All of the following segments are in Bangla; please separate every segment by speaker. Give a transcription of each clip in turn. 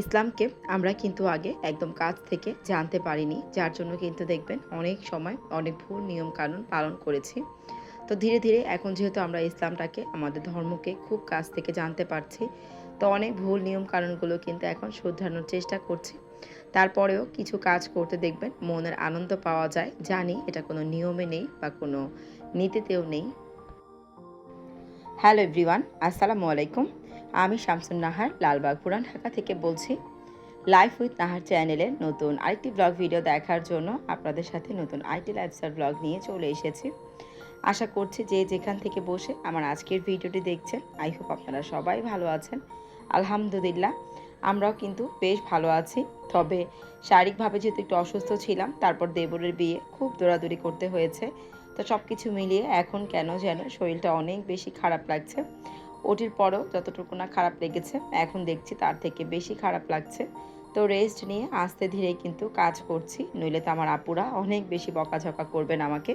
Speaker 1: ইসলামকে আমরা কিন্তু আগে একদম কাছ থেকে জানতে পারিনি, যার জন্য কিন্তু দেখবেন অনেক সময় অনেক ভুল নিয়ম কানুন পালন করেছি। তো ধীরে ধীরে এখন যেহেতু আমরা ইসলামটাকে আমাদের ধর্মকে খুব কাছ থেকে জানতে পারছি, তো অনেক ভুল নিয়ম কানুনগুলো কিন্তু এখন শুধরানোর চেষ্টা করছি। তারপরেও কিছু কাজ করতে দেখবেন মনের আনন্দ পাওয়া যায়, জানি এটা কোনো নিয়মে নেই বা কোনো নীতিতেও নেই। হ্যালো এভরিওয়ান, আসসালামু আলাইকুম। আমি শামসুন নাহার, লালবাগ পুরান ঢাকা থেকে বলছি লাইফ উইথ নাহার চ্যানেলের নতুন আরেকটি ব্লগ ভিডিও দেখার জন্য আপনাদের সাথে নতুন আইটি লাইফস্টাইল ব্লগ নিয়ে চলে এসেছি। আশা করছি যে যেখান থেকে বসে আমার আজকের ভিডিওটি দেখছেন আই হোপ আপনারা সবাই ভালো আছেন। আলহামদুলিল্লাহ, আমরাও কিন্তু বেশ ভালো আছি। তবে শারীরিকভাবে যেহেতু একটু অসুস্থ ছিলাম, তারপর দেবরের বিয়ে খুব দৌড়াদৌড়ি করতে হয়েছে। তো সব কিছু মিলিয়ে এখন কেন যেন শরীরটা অনেক বেশি খারাপ লাগছে। ওটির পরও যতটুকু না খারাপ লেগেছে, এখন দেখছি তার থেকে বেশি খারাপ লাগছে। তো রেস্ট নিয়ে আস্তে ধীরে কিন্তু কাজ করছি, নইলে তো আমার আপুরা অনেক বেশি বকাঝকা করবেন আমাকে।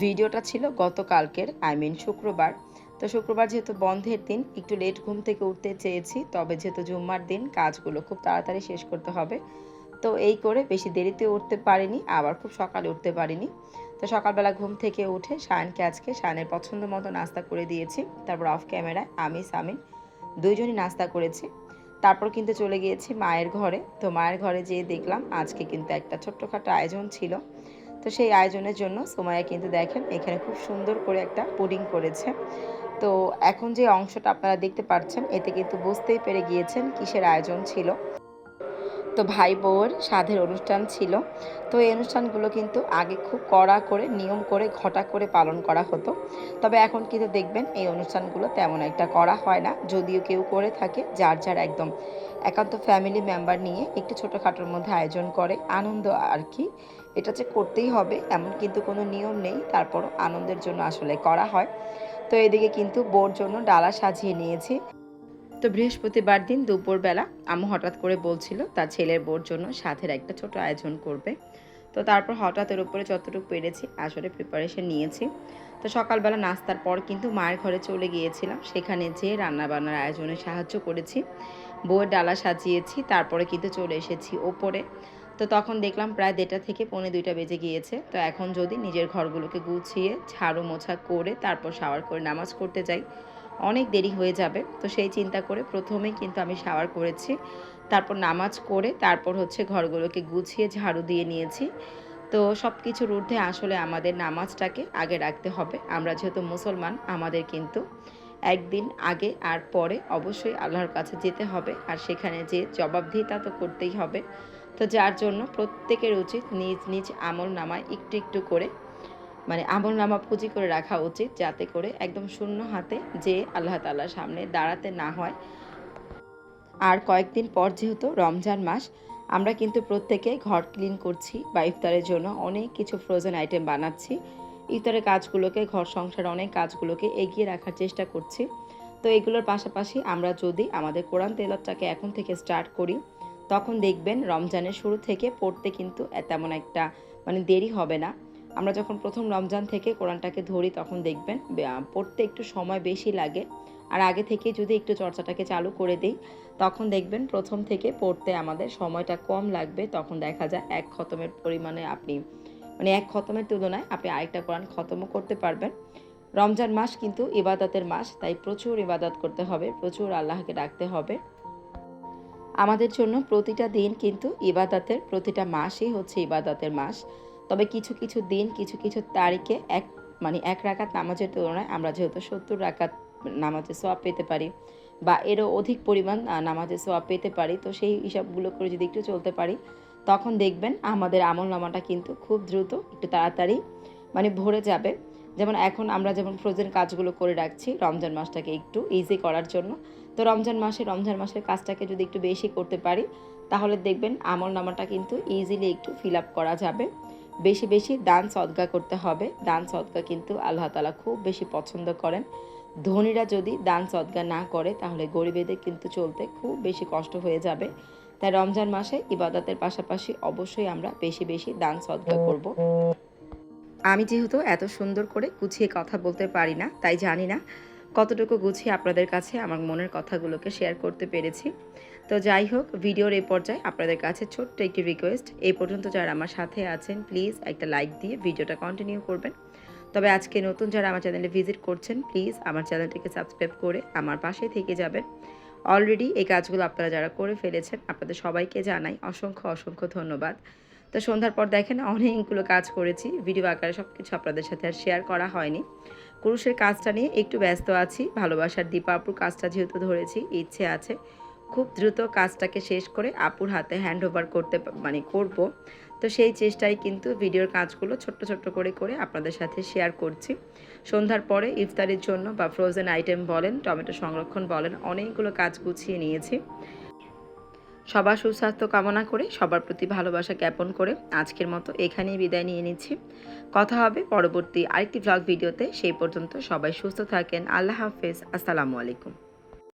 Speaker 1: ভিডিওটা ছিল গতকালকের আই মিন শুক্রবার। তো শুক্রবার যেহেতু বন্ধের দিন, একটু লেট ঘুম থেকে উঠতে চেয়েছি, তবে যেহেতু জুম্মার দিন, কাজগুলো খুব তাড়াতাড়ি শেষ করতে হবে। তো এই করে বেশি দেরিতে উঠতে পারিনি, আবার খুব সকালে উঠতে পারিনি। তো সকালবেলা ঘুম থেকে উঠে শায়নকে আজকে শায়নের পছন্দ মতো নাস্তা করে দিয়েছি। তারপর অফ ক্যামেরায় আমি, সামিন দুইজনই নাস্তা করেছি। তারপর কিন্তু চলে গিয়েছি মায়ের ঘরে। তো মায়ের ঘরে যেয়ে দেখলাম আজকে কিন্তু একটা ছোট্টখাটো আয়োজন ছিল। তো সেই আয়োজনের জন্য সোমায়া কিন্তু দেখেন এখানে খুব সুন্দর করে একটা পুডিং করেছে। তো এখন যে অংশটা আপনারা দেখতে পাচ্ছেন, এতে কিন্তু বুঝতেই পেরে গিয়েছেন কিসের আয়োজন ছিল। তো ভাই বউয়ের সাধের অনুষ্ঠান ছিল। তো এই অনুষ্ঠানগুলো কিন্তু আগে খুব কড়া করে, নিয়ম করে, ঘটা করে পালন করা হতো। তবে এখন কিন্তু দেখবেন এই অনুষ্ঠানগুলো তেমন একটা করা হয় না। যদিও কেউ করে থাকে, যার যার একদম একান্ত ফ্যামিলি মেম্বার নিয়ে একটু ছোটোখাটোর মধ্যে আয়োজন করে। আনন্দ আর কি, এটা যে করতেই হবে, এমন কিন্তু কোনো নিয়ম নেই। তারপরও আনন্দের জন্য আসলে করা হয়। তো এদিকে কিন্তু বোর জন্য ডালা সাজিয়ে নিয়েছি। তো বৃহস্পতিবার দিন দুপুরবেলা আম্মু হঠাৎ করে বলছিল, তার ছেলের বোর জন্য সাথের একটা ছোট আয়োজন করবে। তো তারপর হঠাৎ এর উপরে যতটুকু পেরেছি আসলে প্রিপারেশন নিয়েছি। তো সকালবেলা নাস্তার পর কিন্তু মায়ের ঘরে চলে গিয়েছিলাম। সেখানে যে রান্নাবান্নার আয়োজনে সাহায্য করেছি। বউয়ের ডালা সাজিয়েছি, তারপরে কিন্তু চলে এসেছি ওপরে। তো তখন দেখলাম প্রায় দেড়টা থেকে পৌনে দুইটা বেজে গিয়েছে। তো এখন যদি নিজের ঘরগুলোকে গুছিয়ে, ঝাড়ু মোছা করে, তারপর শাওয়ার করে নামাজ করতে যাই অনেক দেরি হয়ে যাবে। তো সেই চিন্তা করে প্রথমেই কিন্তু আমি শাওয়ার করেছি। তারপর নামাজ করে তারপর হচ্ছে ঘরগুলোকে গুছিয়ে ঝাড়ু দিয়ে নিয়েছি। তো সব কিছুর ঊর্ধ্বে আসলে আমাদের নামাজটাকে আগে রাখতে হবে। আমরা যেহেতু মুসলমান, আমাদের কিন্তু একদিন আগে আর পরে অবশ্যই আল্লাহর কাছে যেতে হবে। আর সেখানে যে জবাবদিহিতা তো করতেই হবে। তো যার জন্য প্রত্যেকের উচিত নিজ নিজ আমল নামায় একটু একটু করে মানে আমল নামা পুঁজি করে রাখা উচিত যাতে করে একদম শূন্য হাতে যে আল্লাহ তাল্লার সামনে দাঁড়াতে না হয়। আর কয়েকদিন পর যেহেতু রমজান মাস, আমরা কিন্তু প্রত্যেকে ঘর ক্লিন করছি বা ইফতারের জন্য অনেক কিছু ফ্রোজেন আইটেম বানাচ্ছি। ইফতারের কাজগুলোকে, ঘর সংসার অনেক কাজগুলোকে এগিয়ে রাখার চেষ্টা করছি। তো এগুলোর পাশাপাশি আমরা যদি আমাদের কোরআন তেলতটাকে এখন থেকে স্টার্ট করি, তখন দেখবেন রমজানের শুরু থেকে পড়তে কিন্তু তেমন একটা মানে দেরি হবে না। আমরা যখন প্রথম রমজান থেকে কোরআনটাকে ধরি, তখন দেখবেন পড়তে একটু সময় বেশি লাগে। আর আগে থেকে যদি একটু চর্চাটাকে চালু করে দিই, তখন দেখবেন প্রথম থেকে পড়তে আমাদের সময়টা কম লাগবে। তখন দেখা যায় এক খতমের পরিমাণে আপনি মানে এক খতমের তুলনায় আপনি আরেকটা কোরআন খতমও করতে পারবেন। রমজান মাস কিন্তু ইবাদতের মাস, তাই প্রচুর ইবাদত করতে হবে, প্রচুর আল্লাহকে ডাকতে হবে। আমাদের জন্য প্রতিটা দিন কিন্তু ইবাদতের, প্রতিটা মাসই হচ্ছে ইবাদতের মাস। তবে কিছু কিছু দিন, কিছু কিছু তারিখে এক মানে এক রাকাত নামাজের তুলনায় আমরা যেহেতু সত্তর রাকাত নামাজের সোয়াব পেতে পারি বা এরও অধিক পরিমাণ নামাজের সোয়াব পেতে পারি, তো সেই হিসাবগুলো করে যদি একটু চলতে পারি, তখন দেখবেন আমাদের আমল নামাটা কিন্তু খুব দ্রুত, একটু তাড়াতাড়ি মানে ভরে যাবে। যেমন এখন আমরা যেমন ফ্রোজেন কাজগুলো করে রাখছি, রমজান মাসটাকে একটু ইজি করার জন্য, তো রমজান মাসে, রমজান মাসের কাজটাকে যদি একটু বেশি করতে পারি, তাহলে দেখবেন আমল নামাটা কিন্তু ইজিলি একটু ফিল আপ করা যাবে। বেশি বেশি দান সদগা করতে হবে। দান সদগা কিন্তু আল্লাহ তালা খুব বেশি পছন্দ করেন। ধনীরা যদি দান সদগা না করে, তাহলে গরিবেদের কিন্তু চলতে খুব বেশি কষ্ট হয়ে যাবে। তাই রমজান মাসে ইবাদতের পাশাপাশি অবশ্যই আমরা বেশি বেশি দান সদগা করব। আমি যেহেতু এত সুন্দর করে গুছিয়ে কথা বলতে পারি না, তাই জানি না কতটুকু গুছিয়ে আপনাদের কাছে আমার মনের কথাগুলোকে শেয়ার করতে পেরেছি। তো যাই হোক ভিডিওর এই পর্যায়ে আপনাদের কাছে ছোট্ট একটি রিকোয়েস্ট এই পর্যন্ত যারা আমার সাথে আছেন প্লিজ একটা লাইক দিয়ে ভিডিওটা কন্টিনিউ করবেন। তবে আজকে নতুন যারা আমার চ্যানেলে ভিজিট করছেন প্লিজ আমার চ্যানেলটিকে সাবস্ক্রাইব করে আমার পাশে থেকে যাবেন। অলরেডি এই কাজগুলো আপনারা যারা করে ফেলেছেন, আপনাদের সবাইকে জানাই অসংখ্য অসংখ্য ধন্যবাদ। তো সন্ধ্যার পর দেখেন অনেকগুলো কাজ করেছি ভিডিও আকারে সব কিছু আপনাদের সাথে আর শেয়ার করা হয়নি। কুরুষের কাজটা নিয়ে একটু ব্যস্ত আছি, ভালোবাসার দীপা আপুর কাজটা যেহেতু ধরেছি, ইচ্ছে আছে। খুব দ্রুত কাজটাকে শেষ করে আপুর হাতে হ্যান্ড ওভার করতে মানে করব। তো সেই চেষ্টায় কিন্তু ভিডিওর কাজগুলো ছোট্ট ছোট্ট করে করে আপনাদের সাথে শেয়ার করছি। সন্ধ্যার পরে ইফতারির জন্য বা ফ্রোজেন আইটেম বলেন, টমেটো সংরক্ষণ বলেন, অনেকগুলো কাজ গুছিয়ে নিয়েছি। সবার সুস্বাস্থ্য কামনা করে, সবার প্রতি ভালোবাসা জ্ঞাপন করে আজকের মতো এখানেই বিদায় নিয়ে নিচ্ছি। কথা হবে পরবর্তী আরেকটি ব্লগ ভিডিওতে। সেই পর্যন্ত সবাই সুস্থ থাকেন। আল্লাহ হাফেজ। আসসালামু আলাইকুম।